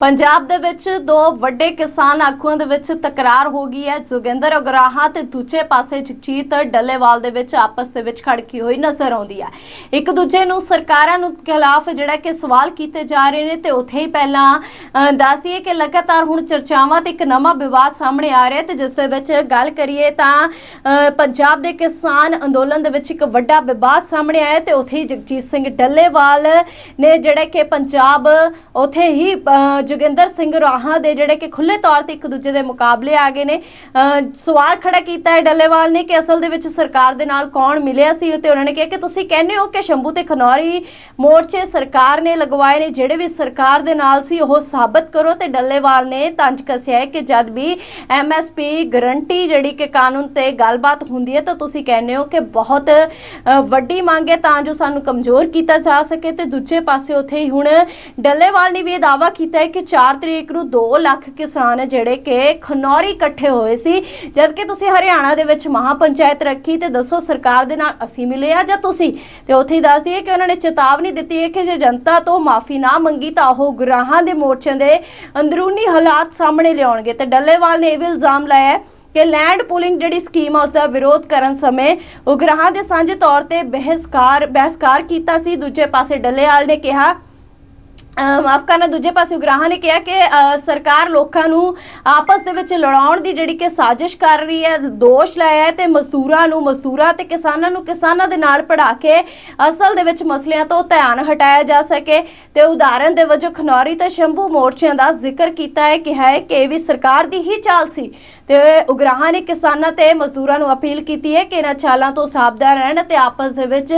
ਪੰਜਾਬ ਦੇ ਵਿੱਚ ਦੋ ਵੱਡੇ ਕਿਸਾਨ ਆਗੂਆਂ ਦੇ ਵਿੱਚ ਤਕਰਾਰ ਹੋ ਗਈ ਹੈ। ਜੋਗਿੰਦਰ ਅਗਰਾਹਾ ਤੇ ਦੂਜੇ ਪਾਸੇ ਜਗਜੀਤ ਡੱਲੇਵਾਲ ਦੇ ਵਿੱਚ ਆਪਸ ਦੇ ਵਿੱਚ ਖੜਕੀ ਹੋਈ ਨਜ਼ਰ ਆਉਂਦੀ ਹੈ। ਇੱਕ ਦੂਜੇ ਨੂੰ ਸਰਕਾਰਾਂ ਨੂੰ ਖਿਲਾਫ ਜਿਹੜਾ ਕਿ ਸਵਾਲ ਕੀਤੇ ਜਾ ਰਹੇ ਨੇ ਤੇ ਉੱਥੇ ਹੀ ਪਹਿਲਾਂ ਅਹ, ਕਿ ਲਗਾਤਾਰ ਹੁਣ ਚਰਚਾਵਾਂ ਤੇ ਇੱਕ ਨਵਾਂ ਵਿਵਾਦ ਸਾਹਮਣੇ ਆ ਰਿਹਾ ਤੇ ਜਿਸ ਦੇ ਵਿੱਚ ਗੱਲ ਕਰੀਏ ਤਾਂ ਪੰਜਾਬ ਦੇ ਕਿਸਾਨ ਅੰਦੋਲਨ ਦੇ ਵਿੱਚ ਇੱਕ ਵੱਡਾ ਵਿਵਾਦ ਸਾਹਮਣੇ ਆਇਆ ਤੇ ਉੱਥੇ ਹੀ ਜਗਜੀਤ ਸਿੰਘ ਡੱਲੇਵਾਲ ਨੇ ਜਿਹੜਾ ਕਿ ਪੰਜਾਬ ਉੱਥੇ ਹੀ ਜੋਗਿੰਦਰ ਸਿੰਘ ਰਾਹਾਂ ਦੇ ਜਿਹੜੇ ਕਿ ਖੁੱਲੇ ਤੌਰ ਤੇ ਇੱਕ ਦੂਜੇ ਦੇ ਮੁਕਾਬਲੇ ਆ ਗਏ ਨੇ। ਸਵਾਲ ਖੜਾ ਕੀਤਾ ਹੈ ਡੱਲੇਵਾਲ ਨੇ ਕਿ ਅਸਲ ਦੇ ਵਿੱਚ ਸਰਕਾਰ ਦੇ ਨਾਲ ਕੌਣ ਮਿਲਿਆ ਸੀ? ਤੇ ਉਹਨਾਂ ਨੇ ਕਿਹਾ ਕਿ ਤੁਸੀਂ ਕਹਿੰਦੇ ਹੋ ਕਿ ਸ਼ੰਭੂ ਤੇ ਖਨੌਰੀ ਮੋਰਚੇ ਸਰਕਾਰ ਨੇ ਲਗਵਾਏ ਨੇ, ਜਿਹੜੇ ਵੀ ਸਰਕਾਰ ਦੇ ਨਾਲ ਸੀ ਉਹ ਸਾਬਤ ਕਰੋ। ਤੇ ਡੱਲੇਵਾਲ ਨੇ ਤੰਜ ਕੱਸਿਆ ਹੈ ਕਿ ਜਦ ਵੀ ਐਮਐਸਪੀ ਗਰੰਟੀ ਜਿਹੜੀ ਕਿ ਕਾਨੂੰਨ ਤੇ ਗੱਲਬਾਤ ਹੁੰਦੀ ਹੈ ਤਾਂ ਤੁਸੀਂ ਕਹਿੰਦੇ ਹੋ ਕਿ ਬਹੁਤ ਵੱਡੀ ਮੰਗ ਹੈ ਤਾਂ ਜੋ ਸਾਨੂੰ ਕਮਜ਼ੋਰ ਕੀਤਾ ਜਾ ਸਕੇ। ਤੇ ਦੂਜੇ ਪਾਸੇ ਉੱਥੇ ਹੀ ਹੁਣ ਡੱਲੇਵਾਲ ਨੇ ਵੀ ਇਹ ਦਾਅਵਾ ਕੀਤਾ ਹੈ ਕਿ 4 ਤਰੀਕ ਨੂੰ 2 ਲੱਖ ਕਿਸਾਨ ਜਿਹੜੇ ਕਿ ਖਨੌਰੀ ਇਕੱਠੇ ਹੋਏ ਸੀ। ਜਦ ਕਿ ਤੁਸੀਂ ਹਰਿਆਣਾ ਦੇ ਵਿੱਚ ਮਹਾਪੰਚਾਇਤ ਰੱਖੀ ਤੇ ਦੱਸੋ ਸਰਕਾਰ ਦੇ ਨਾਲ ਅਸੀਂ ਮਿਲੇ ਆ ਜਾਂ ਤੁਸੀਂ? ਤੇ ਉੱਥੇ ਹੀ ਦੱਸ ਦਈਏ ਕਿ ਉਹਨਾਂ ਨੇ ਚੇਤਾਵਨੀ ਦਿੱਤੀ ਹੈ ਕਿ ਜੇ ਜਨਤਾ ਤੋਂ ਮਾਫੀ ਨਾ ਮੰਗੀ ਤਾਂ ਉਹ ਗੁਰਾਹਾਂ ਦੇ ਮੋਰਚੇ ਦੇ ਅੰਦਰੂਨੀ ਹਾਲਾਤ ਸਾਹਮਣੇ ਲਿਆਉਣਗੇ। ਤੇ ਡੱਲੇਵਾਲ ਨੇ ਇਹ ਵੀ ਇਲਜ਼ਾਮ ਲਾਇਆ ਹੈ ਕਿ ਲੈਂਡ ਪੂਲਿੰਗ ਜਿਹੜੀ ਸਕੀਮ ਆ ਉਸ ਦਾ ਵਿਰੋਧ ਕਰਨ ਸਮੇਂ ਉਗਰਾਹਾਂ ਦੇ ਸਾਂਝੇ ਤੌਰ ਤੇ ਬਹਿਸਕਾਰ ਬਹਿਸਕਾਰ ਕੀਤਾ ਸੀ। ਦੂਜੇ ਪਾਸੇ ਡੱਲੇਵਾਲ ਨੇ ਕਿਹਾ ਅਹ ਮਾਫ ਕਰਨਾ ਦੂਜੇ ਪਾਸੇ ਉਗਰਾਹਾਂ ਨੇ ਕਿਹਾ ਕਿ ਸਰਕਾਰ ਲੋਕਾਂ ਨੂੰ ਆਪਸ ਦੇ ਵਿੱਚ ਲੜਾਉਣ ਦੀ ਜਿਹੜੀ ਕਿ ਸਾਜ਼ਿਸ਼ ਕਰ ਰਹੀ ਹੈ, ਦੋਸ਼ ਲਾਇਆ ਹੈ ਤੇ ਮਜ਼ਦੂਰਾਂ ਨੂੰ, ਮਜ਼ਦੂਰਾਂ ਤੇ ਕਿਸਾਨਾਂ ਨੂੰ ਕਿਸਾਨਾਂ ਦੇ ਨਾਲ ਪੜਾ ਕੇ ਅਸਲ ਦੇ ਵਿੱਚ ਮਸਲਿਆਂ ਤੋਂ ਧਿਆਨ ਹਟਾਇਆ ਜਾ ਸਕੇ ਤੇ ਉਦਾਹਰਨ ਦੇ ਵਜੋਂ ਖਨੌਰੀ ਤੇ ਸ਼ੰਭੂ ਮੋਰਚਿਆਂ ਦਾ ਜ਼ਿਕਰ ਕੀਤਾ ਹੈ ਕਿ ਹੈ ਕਿ ਇਹ ਵੀ ਸਰਕਾਰ ਦੀ ਹੀ ਚਾਲ ਸੀ ਤੇ ਉਗਰਾਹਾਂ ਨੇ ਕਿਸਾਨਾਂ ਤੇ ਮਜ਼ਦੂਰਾਂ ਨੂੰ ਅਪੀਲ ਕੀਤੀ ਹੈ ਕਿ ਇਹਨਾਂ ਚਾਲਾਂ ਤੋਂ ਸਾਵਧਾਨ ਰਹਿਣ ਤੇ ਆਪਸ ਦੇ ਵਿੱਚ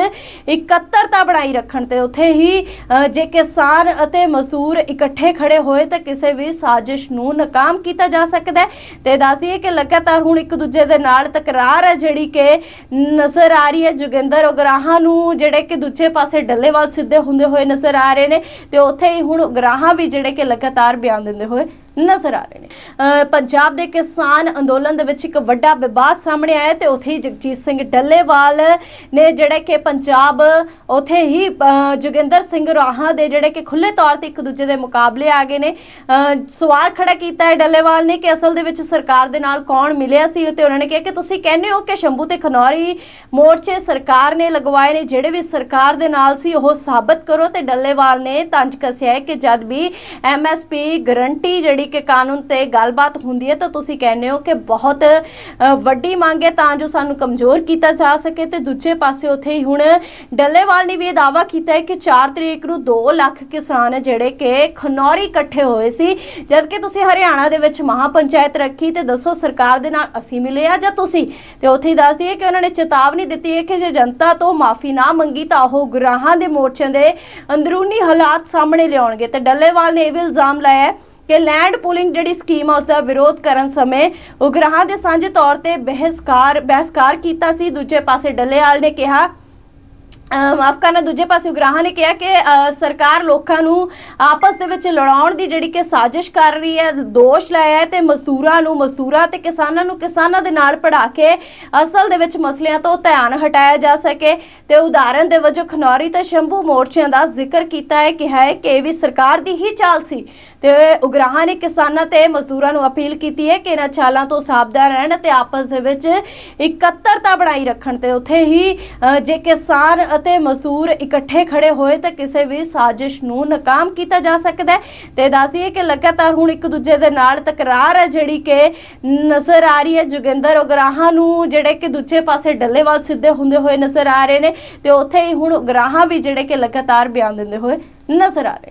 ਇਕੱਤਰਤਾ ਬਣਾਈ ਰੱਖਣ ਤੇ ਉੱਥੇ ਹੀ ਜੇ ਕਿਸਾਨ ਅਤੇ ਮਜ਼ਦੂਰ ਇਕੱਠੇ ਖੜੇ ਹੋਏ ਤਾਂ ਕਿਸੇ ਵੀ ਸਾਜ਼ਿਸ਼ ਨੂੰ ਨਾਕਾਮ ਕੀਤਾ ਜਾ ਸਕਦਾ ਹੈ। ਤੇ ਦੱਸ ਕਿ ਲਗਾਤਾਰ ਹੁਣ ਇੱਕ ਦੂਜੇ ਦੇ ਨਾਲ ਤਕਰਾਰ ਹੈ, ਜਿਹੜੀ ਕਿ ਨਜ਼ਰ ਆ ਰਹੀ ਹੈ। ਜੋਗਿੰਦਰ ਉਗਰਾਹਾਂ ਨੂੰ ਜਿਹੜੇ ਕਿ ਦੂਜੇ ਪਾਸੇ ਡੱਲੇਵਾਲ ਸਿੱਧੇ ਹੁੰਦੇ ਹੋਏ ਨਜ਼ਰ ਆ ਰਹੇ ਨੇ ਤੇ ਉੱਥੇ ਹੀ ਹੁਣ ਉਗਰਾਹਾਂ ਵੀ ਜਿਹੜੇ ਕਿ ਲਗਾਤਾਰ ਬਿਆਨ ਦਿੰਦੇ ਹੋਏ ਨਜ਼ਰ ਆ ਰਹੇ ਨੇ। ਪੰਜਾਬ ਦੇ ਕਿਸਾਨ ਅੰਦੋਲਨ ਦੇ ਵਿੱਚ ਇੱਕ ਵੱਡਾ ਵਿਵਾਦ ਸਾਹਮਣੇ ਆਇਆ ਤੇ ਉੱਥੇ ਹੀ ਜਗਜੀਤ ਸਿੰਘ ਡੱਲੇਵਾਲ ਨੇ ਜਿਹੜੇ ਕਿ ਪੰਜਾਬ ਉੱਥੇ ਹੀ ਜੋਗਿੰਦਰ ਸਿੰਘ ਰਾਹਾਂ ਦੇ ਜਿਹੜੇ ਕਿ ਖੁੱਲੇ ਤੌਰ ਤੇ ਇੱਕ ਦੂਜੇ ਦੇ ਮੁਕਾਬਲੇ ਆ ਗਏ ਨੇ। ਸਵਾਲ ਖੜਾ ਕੀਤਾ ਹੈ ਡੱਲੇਵਾਲ ਨੇ ਕਿ ਅਸਲ ਦੇ ਵਿੱਚ ਸਰਕਾਰ ਦੇ ਨਾਲ ਕੌਣ ਮਿਲਿਆ ਸੀ ਤੇ ਉਹਨਾਂ ਨੇ ਕਿਹਾ ਕਿ ਤੁਸੀਂ ਕਹਿੰਦੇ ਹੋ ਕਿ ਸ਼ੰਭੂ ਤੇ ਖਨੌਰੀ ਮੋਰਚੇ ਸਰਕਾਰ ਨੇ ਲਗਵਾਏ ਨੇ, ਜਿਹੜੇ ਵੀ ਸਰਕਾਰ ਦੇ ਨਾਲ ਸੀ ਉਹ ਸਾਬਤ ਕਰੋ। ਤੇ ਡੱਲੇਵਾਲ ਨੇ ਤੰਜ ਕੱਸਿਆ ਹੈ ਕਿ ਜਦ ਵੀ ਐਮਐਸਪੀ ਗਰੰਟੀ ਜਿਹੜੀ ਕਿ ਕਾਨੂੰਨ ਤੇ ਗੱਲਬਾਤ ਹੁੰਦੀ ਹੈ ਤਾਂ ਤੁਸੀਂ ਕਹਿੰਦੇ ਹੋ ਕਿ ਬਹੁਤ ਵੱਡੀ ਮੰਗ ਹੈ ਤਾਂ ਜੋ ਸਾਨੂੰ ਕਮਜ਼ੋਰ ਕੀਤਾ ਜਾ ਸਕੇ ਤੇ ਦੂਜੇ ਪਾਸੇ ਉੱਥੇ ਹੀ ਹੁਣ ਡੱਲੇਵਾਲ ਨੇ ਵੀ ਇਹ ਦਾਅਵਾ ਕੀਤਾ ਹੈ ਕਿ 4 ਤਰੀਕ ਨੂੰ 2 ਲੱਖ ਕਿਸਾਨ ਜਿਹੜੇ ਕਿ ਖਨੌਰੀ ਇਕੱਠੇ ਹੋਏ ਸੀ ਜਦ ਕਿ ਤੁਸੀਂ ਹਰਿਆਣਾ ਦੇ ਵਿੱਚ ਮਹਾਪੰਚਾਇਤ ਰੱਖੀ ਤੇ ਦੱਸੋ ਸਰਕਾਰ ਦੇ ਨਾਲ ਅਸੀਂ ਮਿਲੇ ਆ ਜਾਂ ਤੁਸੀਂ? ਤੇ ਉੱਥੇ ਹੀ ਦੱਸਦੀ ਦਈਏ ਕਿ ਉਹਨਾਂ ਨੇ ਚੇਤਾਵਨੀ ਦਿੱਤੀ ਹੈ ਕਿ ਜੇ ਜਨਤਾ ਤੋਂ ਮਾਫੀ ਨਾ ਮੰਗੀ ਤਾਂ ਉਹ ਗੁਰਾਹਾਂ ਦੇ ਮੋਰਚਿਆਂ ਦੇ ਅੰਦਰੂਨੀ ਹਾਲਾਤ ਸਾਹਮਣੇ ਲਿਆਉਣਗੇ ਤੇ ਡੱਲੇਵਾਲ ਨੇ ਇਹ ਵੀ ਇਲਜ਼ਾਮ ਲਾਇਆ ਹੈ ਕਿ ਲੈਂਡ ਪੂਲਿੰਗ ਜਿਹੜੀ ਸਕੀਮ ਆ ਉਸ ਦਾ ਵਿਰੋਧ ਕਰਨ ਸਮੇਂ ਉਗਰਾਹਾਂ ਦੇ ਸਾਂਝੇ ਤੌਰ ਤੇ ਬਹਿਸਕਾਰ ਬਹਿਸਕਾਰ ਕੀਤਾ ਸੀ। ਦੂਜੇ ਪਾਸੇ ਡੱਲੇਵਾਲ ਨੇ ਕਿਹਾ ਮਾਫ ਕਰਨਾ ਦੂਜੇ ਪਾਸੇ ਉਗਰਾਹਾਂ ਨੇ ਕਿਹਾ ਕਿ ਸਰਕਾਰ ਲੋਕਾਂ ਨੂੰ ਆਪਸ ਦੇ ਵਿੱਚ ਲੜਾਉਣ ਦੀ ਜਿਹੜੀ ਕਿ ਸਾਜ਼ਿਸ਼ ਕਰ ਰਹੀ ਹੈ, ਦੋਸ਼ ਲਾਇਆ ਹੈ ਤੇ ਮਜ਼ਦੂਰਾਂ ਨੂੰ, ਮਜ਼ਦੂਰਾਂ ਤੇ ਕਿਸਾਨਾਂ ਨੂੰ ਕਿਸਾਨਾਂ ਦੇ ਨਾਲ ਪੜਾ ਕੇ ਅਸਲ ਦੇ ਵਿੱਚ ਮਸਲਿਆਂ ਤੋਂ ਧਿਆਨ ਹਟਾਇਆ ਜਾ ਸਕੇ ਤੇ ਉਦਾਹਰਨ ਦੇ ਵਜੋਂ ਖਨੌਰੀ ਤੇ ਸ਼ੰਭੂ ਮੋਰਚਿਆਂ ਦਾ ਜ਼ਿਕਰ ਕੀਤਾ ਹੈ ਕਿ ਹੈ ਕਿ ਇਹ ਵੀ ਸਰਕਾਰ ਦੀ ਹੀ ਚਾਲ ਸੀ ਤੇ ਉਗਰਾਹਾਂ ਨੇ ਕਿਸਾਨਾਂ ਤੇ ਮਜ਼ਦੂਰਾਂ ਨੂੰ ਅਪੀਲ ਕੀਤੀ ਹੈ ਕਿ ਇਹਨਾਂ ਚਾਲਾਂ ਤੋਂ ਸਾਵਧਾਨ ਰਹਿਣ ਤੇ ਆਪਸ ਦੇ ਵਿੱਚ ਇਕੱਤਰਤਾ ਬਣਾਈ ਰੱਖਣ ਤੇ ਉੱਥੇ ਹੀ ਜੇ ਕਿਸਾਨ ਅਤੇ ਮਜ਼ਦੂਰ ਇਕੱਠੇ ਖੜੇ ਹੋਏ ਤਾਂ ਕਿਸੇ ਵੀ ਸਾਜ਼ਿਸ਼ ਨੂੰ ਨਾਕਾਮ ਕੀਤਾ ਜਾ ਸਕਦਾ ਹੈ। ਤੇ ਦੱਸਦੀਏ ਕਿ ਲਗਾਤਾਰ ਹੁਣ ਇੱਕ ਦੂਜੇ ਦੇ ਨਾਲ ਤਕਰਾਰ ਹੈ, ਜਿਹੜੀ ਕਿ ਨਜ਼ਰ ਆ ਰਹੀ ਹੈ। ਜੋਗਿੰਦਰ ਉਗਰਾਹਾਂ ਨੂੰ ਜਿਹੜੇ ਕਿ ਦੂਜੇ ਪਾਸੇ ਡੱਲੇਵਾਲ ਸਿੱਧੇ ਹੁੰਦੇ ਹੋਏ ਨਜ਼ਰ ਆ ਰਹੇ ਨੇ ਤੇ ਉੱਥੇ ਹੀ ਹੁਣ ਉਗਰਾਹਾਂ ਵੀ ਜਿਹੜੇ ਕਿ ਲਗਾਤਾਰ ਬਿਆਨ ਦਿੰਦੇ ਹੋਏ ਨਜ਼ਰ ਆ ਰਹੇ ਨੇ।